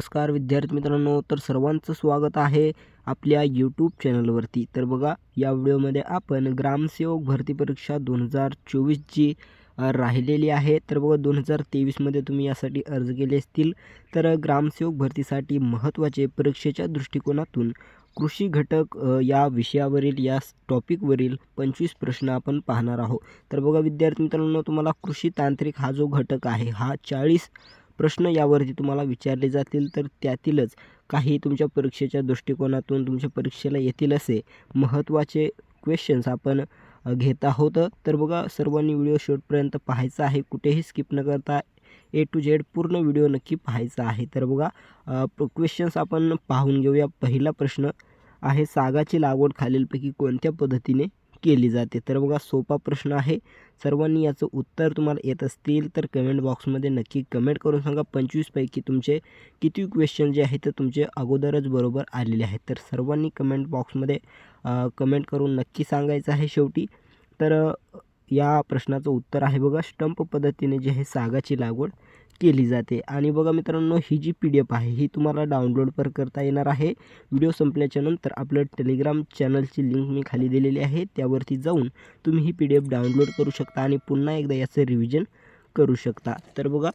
नमस्कार विद्यार्थी मित्रांनो तर सर्वांचं स्वागत आहे आपल्या यूट्यूब चॅनलवरती तर बघा या व्हिडिओमध्ये आपण ग्रामसेवक भरती परीक्षा दोन हजार चोवीस जी राहिलेली आहे. तर बघा दोन हजार तेवीसमध्ये तुम्ही यासाठी अर्ज केले असतील. तर ग्रामसेवक भरतीसाठी महत्त्वाचे परीक्षेच्या दृष्टिकोनातून कृषी घटक या विषयावरील या टॉपिकवरील पंचवीस प्रश्न आपण पाहणार आहोत. तर बघा विद्यार्थी मित्रांनो तुम्हाला कृषी तांत्रिक हा जो घटक आहे हा चाळीस प्रश्न यावरती तुम्हाला विचारले जातील तर त्यातीलच काही तुमच्या परीक्षेच्या दृष्टिकोनातून तुमच्या परीक्षेला येतील असे महत्त्वाचे क्वेश्चन्स आपण घेत आहोत. तर बघा सर्वांनी व्हिडिओ शेवटपर्यंत पाहायचा आहे. कुठेही स्किप न करता ए टू झेड पूर्ण व्हिडिओ नक्की पाहायचा आहे. तर बघा क्वेश्चन्स आपण पाहून घेऊया. पहिला प्रश्न आहे सागाची लागवड खालीलपैकी कोणत्या पद्धतीने केली जाते. तर बघा सोपा प्रश्न आहे. सर्वांनी याचं उत्तर तुम्हाला येत असतील तर कमेंट बॉक्समध्ये नक्की कमेंट करून सांगा. पंचवीसपैकी तुमचे किती क्वेश्चन जे आहेत ते तुमचे अगोदरच बरोबर आलेले आहेत. तर सर्वांनी कमेंट बॉक्समध्ये कमेंट करून नक्की सांगायचं आहे शेवटी. तर या प्रश्नाचं उत्तर आहे बघा. स्टंप पद्धतीने जे आहे सागाची लागवड. केली जाते. आणि बघा मित्रांनो ही जी पी डी एफ आहे ही तुम्हाला डाउनलोड पर करता येणार आहे. व्हिडिओ संपल्याच्या नंतर आपलं टेलिग्राम चॅनलची लिंक मी खाली दिलेली आहे. त्यावरती जाऊन तुम्ही ही पी डी एफ डाउनलोड करू शकता आणि पुन्हा एकदा याचं रिव्हिजन करू शकता. तर बघा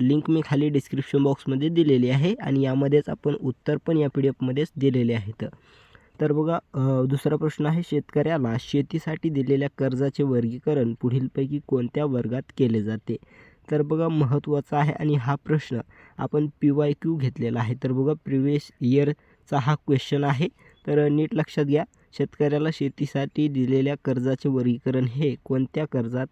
लिंक मी खाली डिस्क्रिप्शन बॉक्समध्ये दिलेली आहे आणि यामध्येच आपण उत्तर पण या पी डी एफमध्येच दिलेले आहेत. तर बघा दुसरा प्रश्न आहे शेतकऱ्याला शेतीसाठी दिलेल्या कर्जाचे वर्गीकरण पुढीलपैकी कोणत्या वर्गात केले जाते? तर बघा महत्त्वाचा आहे आणि हा प्रश्न आपण पी वाय क्यू घेतलेला आहे. तर बघा प्रिवियस इयरचा हा क्वेश्चन आहे. तर नीट लक्षात घ्या शेतकऱ्याला शेतीसाठी दिलेल्या कर्जाचे वर्गीकरण हे कोणत्या कर्जात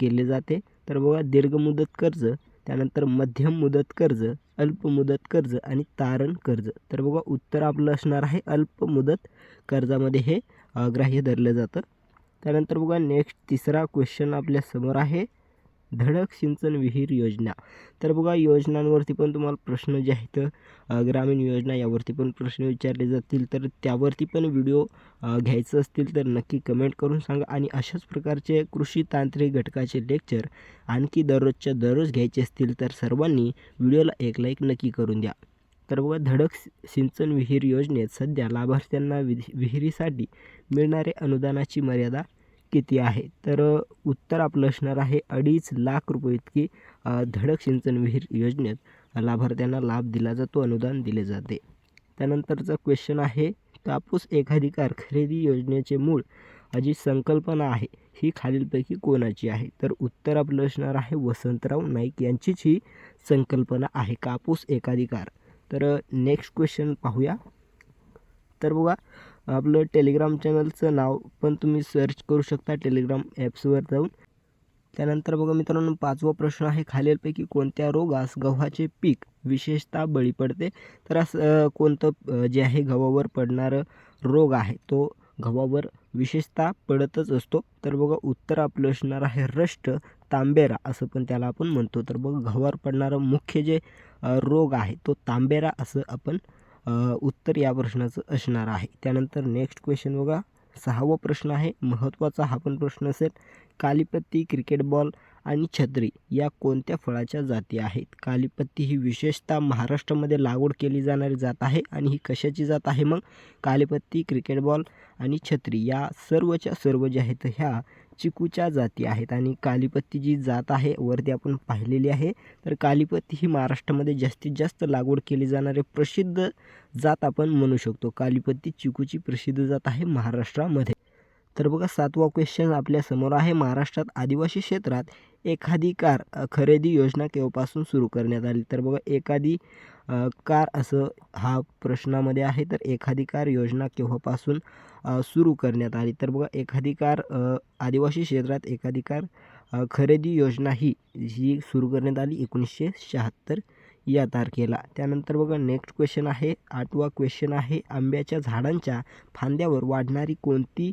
केले जाते? तर बघा दीर्घ मुदत कर्ज त्यानंतर मध्यम मुदत कर्ज अल्प मुदत कर्ज आणि तारण कर्ज. तर बघा उत्तर आपलं असणार आहे अल्प मुदत कर्जामध्ये हे ग्राह्य धरलं जातं. त्यानंतर बघा नेक्स्ट तिसरा क्वेश्चन आपल्यासमोर आहे. धडक सिंचन विहीर योजना. तर बघा योजनांवरती पण तुम्हाला प्रश्न जे आहेत ग्रामीण योजना यावरती पण प्रश्न विचारले जातील. तर त्यावरती पण व्हिडिओ घ्यायचं असतील तर नक्की कमेंट करून सांगा. आणि अशाच प्रकारचे कृषी तांत्रिक घटकाचे लेक्चर आणखी दररोजच्या दररोज घ्यायचे असतील तर सर्वांनी व्हिडिओला एक लाईक नक्की करून द्या. तर बघा धडक सिंचन विहीर योजनेत सध्या लाभार्थ्यांना विधी विहिरीसाठी मिळणारे अनुदानाची मर्यादा किती आहे? तर उत्तर आपलं असणार आहे अडीच लाख रुपये इतकी धडक सिंचन विहीर योजनेत लाभार्थ्यांना लाभ दिला जातो अनुदान दिले जाते. त्यानंतरचा क्वेश्चन आहे कापूस एकाधिकार खरेदी योजनेचे मूळ जी संकल्पना आहे ही खालीलपैकी कोणाची आहे? तर उत्तर आपलं असणार आहे वसंतराव नाईक यांचीच ही संकल्पना आहे कापूस एकाधिकार तर नेक्स्ट क्वेश्चन पाहूया. तर बघा आपलं टेलिग्राम चॅनलचं नाव पण तुम्ही सर्च करू शकता टेलिग्राम ॲप्सवर जाऊन. त्यानंतर बघा मित्रांनो पाचवा प्रश्न आहे खालीलपैकी कोणत्या रोगास गव्हाचे पीक विशेषतः बळी पडते? तर असं कोणतं जे आहे गव्हावर पडणारं रोग आहे तो गव्हावर विशेषतः पडतच असतो. तर बघा उत्तर आपलं असणार आहे रष्ट तांबेरा असं पण त्याला आपण म्हणतो. तर बघा गव्हावर पडणारं मुख्य जे रोग आहे तो तांबेरा असं आपण उत्तर या प्रश्नाचं असणार आहे. त्यानंतर नेक्स्ट क्वेश्चन बघा. सहावा प्रश्न आहे. महत्त्वाचा हा पण प्रश्न असेल. कालीपत्ती क्रिकेट बॉल आणि छत्री या कोणत्या फळाच्या जाती आहेत? कालीपत्ती ही विशेषतः महाराष्ट्रामध्ये लागवड केली जाणारी जात आहे आणि ही कशाची जात आहे मग? कालीपत्ती क्रिकेट बॉल आणि छत्री या सर्वच्या सर्व ज्या आहेत ह्या चिकूच्या जाती आहेत आणि कालीपत्ती जी जात आहे वरती आपण पाहिलेली आहे तर कालीपत्ती ही महाराष्ट्रामध्ये जास्तीत जास्त लागवड केली जाणारी प्रसिद्ध जात आपण म्हणू शकतो. कालीपत्ती चिकूची प्रसिद्ध जात आहे महाराष्ट्रामध्ये. तर बघा सातवा क्वेश्चन आपल्यासमोर आहे. महाराष्ट्रात आदिवासी क्षेत्रात एखादी कार खरेदी योजना केव्हापासून सुरू करण्यात आली? तर बघा एखादी कार असं हा प्रश्नामध्ये आहे तर एखादी कार योजना केव्हापासून सुरू करण्यात आली? तर बघा एखादी कार आदिवासी क्षेत्रात एखादी कार खरेदी योजना ही ही सुरू करण्यात आली एकोणीसशे शहात्तर या तारखेला. त्यानंतर बघा नेक्स्ट क्वेश्चन आहे आठवा क्वेश्चन आहे आंब्याच्या झाडांच्या फांद्यावर वाढणारी कोणती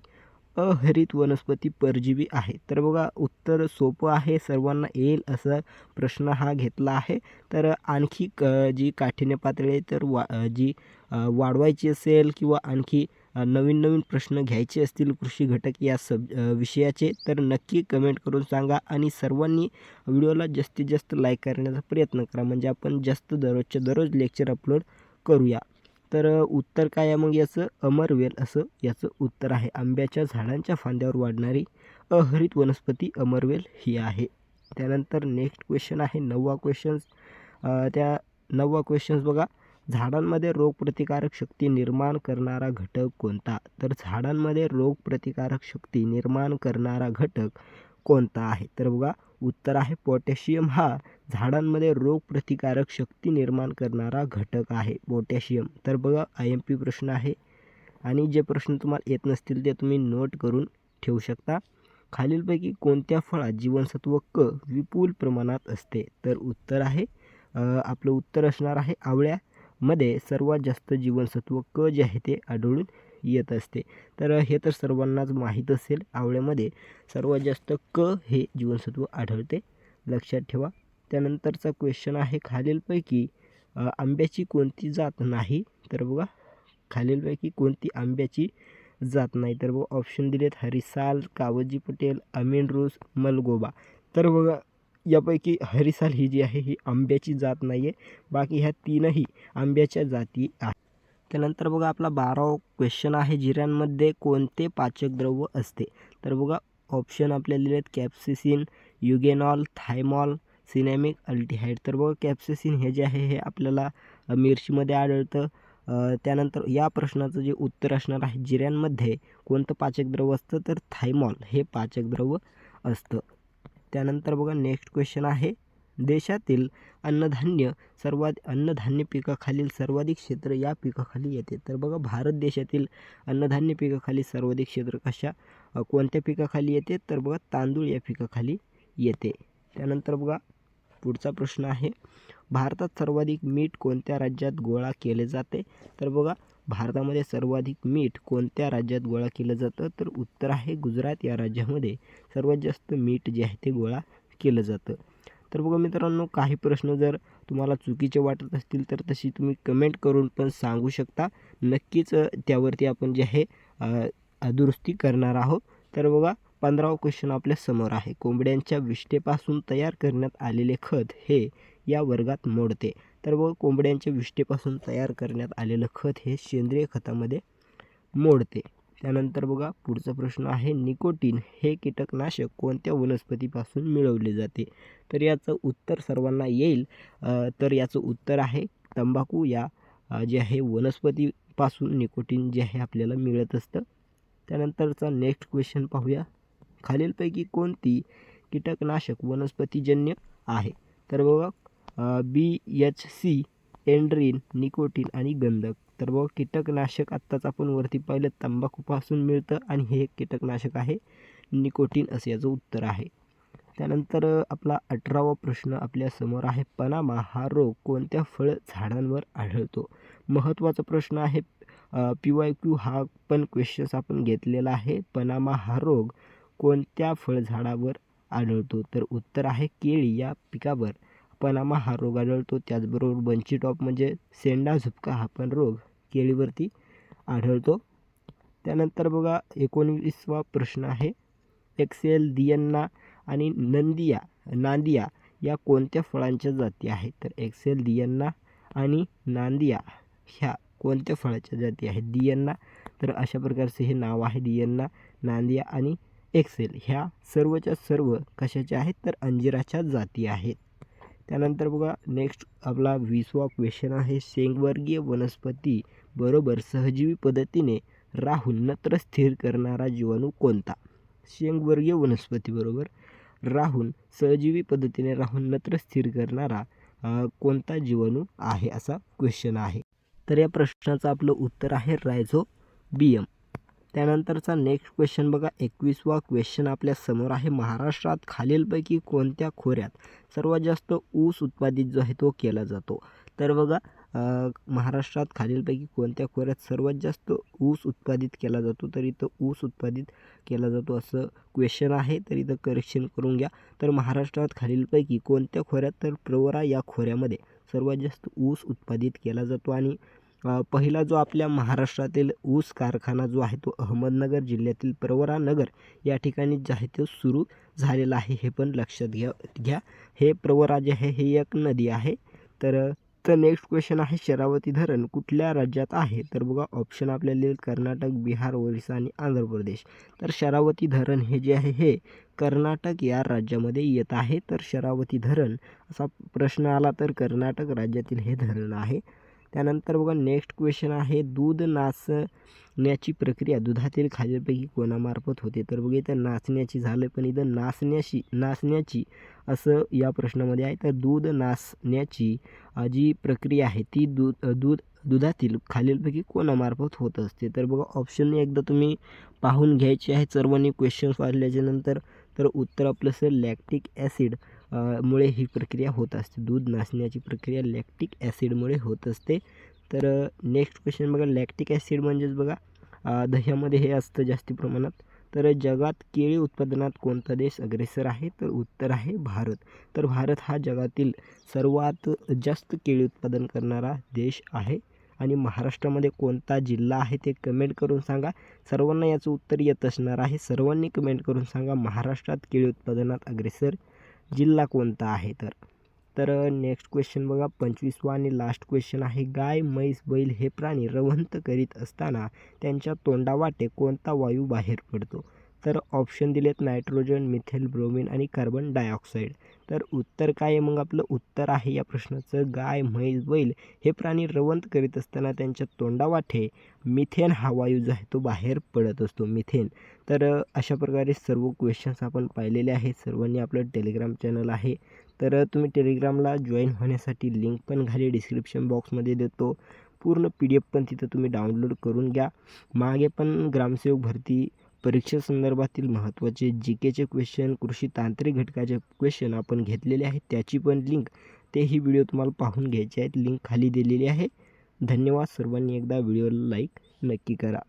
अहरित वनस्पती परजीवी आहे. तर बघा उत्तर सोपं आहे सर्वांना येईल असा प्रश्न हा घेतला आहे. तर आणखी क जी काठिण्य पातळी तर वा जी वाढवायची असेल किंवा आणखी नवीन नवीन प्रश्न घ्यायचे असतील कृषी घटक या सब विषयाचे तर नक्की कमेंट करून सांगा आणि सर्वांनी व्हिडिओला जास्तीत जास्त लाईक करण्याचा प्रयत्न करा. म्हणजे आपण जास्त दररोजच्या दररोज लेक्चर अपलोड करूया. तर उत्तर काय आहे? मग याचं अमरवेल असं याचं उत्तर आहे. आंब्याच्या झाडांच्या फांद्यावर वाढणारी अहरित वनस्पती अमरवेल ही आहे. त्यानंतर नेक्स्ट क्वेश्चन आहे. नववा क्वेश्चन्स त्या नववा क्वेश्चन्स बघा. झाडांमध्ये रोगप्रतिकारक शक्ती निर्माण करणारा घटक कोणता? तर झाडांमध्ये रोगप्रतिकारक शक्ती निर्माण करणारा घटक कोणता आहे? तर बघा उत्तर आहे. पोटॅशियम हा झाडांमध्ये रोगप्रतिकारक शक्ती निर्माण करणारा घटक आहे पोटॅशियम. तर बघा आय एम पी प्रश्न आहे. आणि जे प्रश्न तुम्हाला येत नसतील ते तुम्ही नोट करून ठेवू शकता. खालीलपैकी कोणत्या फळात जीवनसत्व क विपुल प्रमाणात असते? तर उत्तर आहे आपलं उत्तर असणार आहे आवळ्यामध्ये सर्वात जास्त जीवनसत्व क जे आहे ते आढळून येत असते. तर हे तर सर्वांनाच माहीत असेल आवळ्यामध्ये सर्वात जास्त क हे जीवनसत्व आढळते. लक्षात ठेवा. त्यानंतरचा क्वेश्चन आहे खालीलपैकी आंब्याची कोणती जात नाही? तर बघा खालीलपैकी कोणती आंब्याची जात नाही? तर बघा ऑप्शन दिलेत हरिसाल कावजी पटेल अमीन रोज मलगोबा. तर बघा यापैकी हरिसाल ही जी आहे ही आंब्याची जात नाही आहे बाकी ह्या तीनही आंब्याच्या जाती आहेत. त्यानंतर बघा आपला बारावा क्वेश्चन आहे जिऱ्यांमध्ये कोणते पाचक द्रव्य असते? तर बघा ऑप्शन आपल्याला दिलेत कॅप्सिसिन युगेनॉल थायमॉल सिनेमिक अल्टीहाईड तर बघा कॅप्सेसिन हे जे आहे हे आपल्याला मिरशीमध्ये मिरचीमध्ये आढळतं. त्यानंतर या प्रश्नाचं जे उत्तर असणार आहे जिऱ्यांमध्ये कोणतं पाचकद्रव्य असतं? तर थायमॉल हे पाचकद्रव्य असतं. त्यानंतर बघा नेक्स्ट क्वेश्चन आहे. देशातील अन्नधान्य सर्वात अन्नधान्य पिकाखालील सर्वाधिक क्षेत्र या पिकाखाली येते. तर बघा भारत देशातील अन्नधान्य पिकाखाली सर्वाधिक क्षेत्र कशा कोणत्या पिकाखाली येते? तर बघा तांदूळ या पिकाखाली येते. त्यानंतर बघा पुढचा प्रश्न आहे. भारतात सर्वाधिक मीठ कोणत्या राज्यात गोळा केले जाते? तर बघा भारतामध्ये सर्वाधिक मीठ कोणत्या राज्यात गोळा केलं जातं? तर उत्तर आहे गुजरात या राज्यामध्ये सर्वात जास्त मीठ जे आहे ते गोळा केलं जातं. तर बघा मित्रांनो काही प्रश्न जर तुम्हाला चुकीचे वाटत असतील तर तशी तुम्ही कमेंट करून पण सांगू शकता. नक्कीच त्यावरती आपण जे आहे दुरुस्ती करणार आहोत. तर बघा पंधरावा क्वेश्चन आपल्यासमोर आहे. कोंबड्यांच्या विष्ठेपासून तयार करण्यात आलेले खत हे या वर्गात मोडते. तर बघा कोंबड्यांच्या विष्ठेपासून तयार करण्यात आलेलं खत हे सेंद्रिय खतामध्ये मोडते. त्यानंतर बघा पुढचा प्रश्न आहे निकोटीन हे कीटकनाशक कोणत्या वनस्पतीपासून मिळवले जाते? तर याचं उत्तर सर्वांना येईल. तर याचं उत्तर आहे तंबाखू या जे आहे वनस्पतीपासून निकोटीन जे आहे आपल्याला मिळत असतं. त्यानंतरचा नेक्स्ट क्वेश्चन पाहूया. खालीलपैकी कोणती कीटकनाशक वनस्पतीजन्य आहे? तर बघा B H C endrin nicotine आणि गंधक. तर बघा कीटकनाशक आत्ताच आपण वरती पाहिलं तंबाखूपासून मिळतं आणि हे एक कीटकनाशक आहे निकोटीन असं याचं उत्तर आहे. त्यानंतर आपला अठरावा प्रश्न आपल्यासमोर आहे पनामा हा रोग कोणत्या फळ झाडांवर आढळतो? महत्त्वाचा प्रश्न आहे पी वाय क्यू हा पण क्वेश्चन्स आपण घेतलेला आहे पनामा हा रोग कोणत्या फळझाडावर आढळतो? तर उत्तर आहे केळी. या पिकावर पनामा हा रोग आढळतो. त्याचबरोबर बंची टॉप म्हणजे सेंडा झुपका हा पण रोग केळीवरती आढळतो. त्यानंतर बघा एकोणवीसवा प्रश्न आहे. एक्सेल दियन्ना आणि नंदिया नांदिया या कोणत्या फळांच्या जाती आहेत? तर एक्सेल दियन्ना आणि नांदिया ह्या कोणत्या फळाच्या जाती आहेत? दियन्ना तर अशा प्रकारचे हे नाव आहे. दियन्ना नांदिया आणि एक्सेल ह्या सर्वच्या सर्व कशाच्या आहेत तर अंजिराच्या जाती आहेत. त्यानंतर बघा नेक्स्ट आपला वीसवा क्वेश्चन आहे शेंगवर्गीय वनस्पती बरोबर सहजीवी पद्धतीने राहून नत्र स्थिर करणारा जीवाणू कोणता? शेंगवर्गीय वनस्पतीबरोबर राहून सहजीवी पद्धतीने राहून नत्र स्थिर करणारा कोणता जीवाणू आहे असा क्वेश्चन आहे. तर या प्रश्नाचं आपलं उत्तर आहे रायझो बियम त्यानंतरचा नेक्स्ट क्वेश्चन बघा. एकवीसवा क्वेश्चन आपल्यासमोर आहे. महाराष्ट्रात खालीलपैकी कोणत्या खोऱ्यात सर्वात जास्त ऊस उत्पादित जो आहे तो केला जातो? तर बघा महाराष्ट्रात खालीलपैकी कोणत्या खोऱ्यात सर्वात जास्त ऊस उत्पादित केला जातो? तर इथं ऊस उत्पादित केला जातो असं क्वेश्चन आहे. तर इथं करेक्शन करून घ्या. तर महाराष्ट्रात खालीलपैकी कोणत्या खोऱ्यात? तर प्रवरा या खोऱ्यामध्ये सर्वात जास्त ऊस उत्पादित केला जातो. आणि पहिला जो आपल्या महाराष्ट्रातील ऊस कारखाना जो आहे तो अहमदनगर जिल्ह्यातील प्रवरा नगर या ठिकाणी जे आहे तो सुरू झालेला आहे हे पण लक्षात घ्या घ्या. हे प्रवरा जे आहे हे एक नदी आहे. तर तर नेक्स्ट क्वेश्चन आहे शरावती धरण कुठल्या राज्यात आहे? तर बघा ऑप्शन आपल्याला येईल कर्नाटक बिहार ओरिसा आणि आंध्र प्रदेश. तर शरावती धरण हे जे आहे हे कर्नाटक या राज्यामध्ये येत आहे. तर शरावती धरण असा प्रश्न आला तर कर्नाटक राज्यातील हे धरण आहे. त्यानंतर बघा नेक्स्ट क्वेश्चन आहे दूध नाचण्याची प्रक्रिया. दुधातील खालीलपैकी कोणामार्फत होते? तर बघा इथं नाचण्याची झालं पण इथं नाचण्याची नाचण्याची असं या प्रश्नामध्ये आहे. तर दूध नाचण्याची जी प्रक्रिया आहे ती दूध दूध दुधातील खालीलपैकी कोणामार्फत होत असते? तर बघा ऑप्शन एकदा तुम्ही पाहून घ्यायचे आहे. सर्वांनी क्वेश्चन्स वाचल्याच्यानंतर तर उत्तर आपलं असेल लॅक्टिक ॲसिड मुळे ही प्रक्रिया होत असते. दूध नाचण्याची प्रक्रिया लॅक्टिक ॲसिडमुळे होत असते. तर नेक्स्ट क्वेश्चन बघा. लॅक्टिक ॲसिड म्हणजेच बघा दह्यामध्ये हे असतं जास्ती प्रमाणात. तर जगात केळी उत्पादनात कोणता देश अग्रेसर आहे? तर उत्तर आहे भारत. तर भारत हा जगातील सर्वात जास्त केळी उत्पादन करणारा देश आहे. आणि महाराष्ट्रामध्ये कोणता जिल्हा आहे ते कमेंट करून सांगा. सर्वांना याचं उत्तर येत असणार आहे. सर्वांनी कमेंट करून सांगा. महाराष्ट्रात केळी उत्पादनात अग्रेसर जिल्हा कोणता आहे तर? तर नेक्स्ट क्वेश्चन बघा. पंचवीसवा आणि लास्ट क्वेश्चन आहे. गाय म्हैस बैल हे प्राणी रवंथ करीत असताना त्यांच्या तोंडावाटे कोणता वायू बाहेर पडतो? तर ऑप्शन दिलेत नायट्रोजन मिथेल ब्रोमिन आणि कार्बन डायऑक्साईड तर उत्तर काय आहे मग आपलं? उत्तर आहे या प्रश्नाचं गाय म्हैस बैल हे प्राणी रवंथ करीत असताना त्यांच्या तोंडावाटे मिथेन हा वायू जो आहे तो बाहेर पडत असतो मिथेन तर अशा प्रकारे सर्व क्वेश्चन्स आपण पाहिलेले आहेत. सर्वांनी आपलं टेलिग्राम चॅनल आहे. तर तुम्ही टेलिग्रामला जॉईन होण्यासाठी लिंक पण खाली डिस्क्रिप्शन बॉक्समध्ये देतो. पूर्ण पी डी एफ पण तिथं तुम्ही डाउनलोड करून घ्या. मागे पण ग्रामसेवक भरती परीक्षेसंदर्भातील महत्त्वाचे जी केचे क्वेश्चन कृषी तांत्रिक घटकाचे क्वेश्चन आपण घेतलेले आहेत. त्याची पण लिंक तेही व्हिडिओ तुम्हाला पाहून घ्यायचे आहेत. लिंक खाली दिलेली आहे. धन्यवाद सर्वांनी एकदा व्हिडिओला लाईक नक्की करा.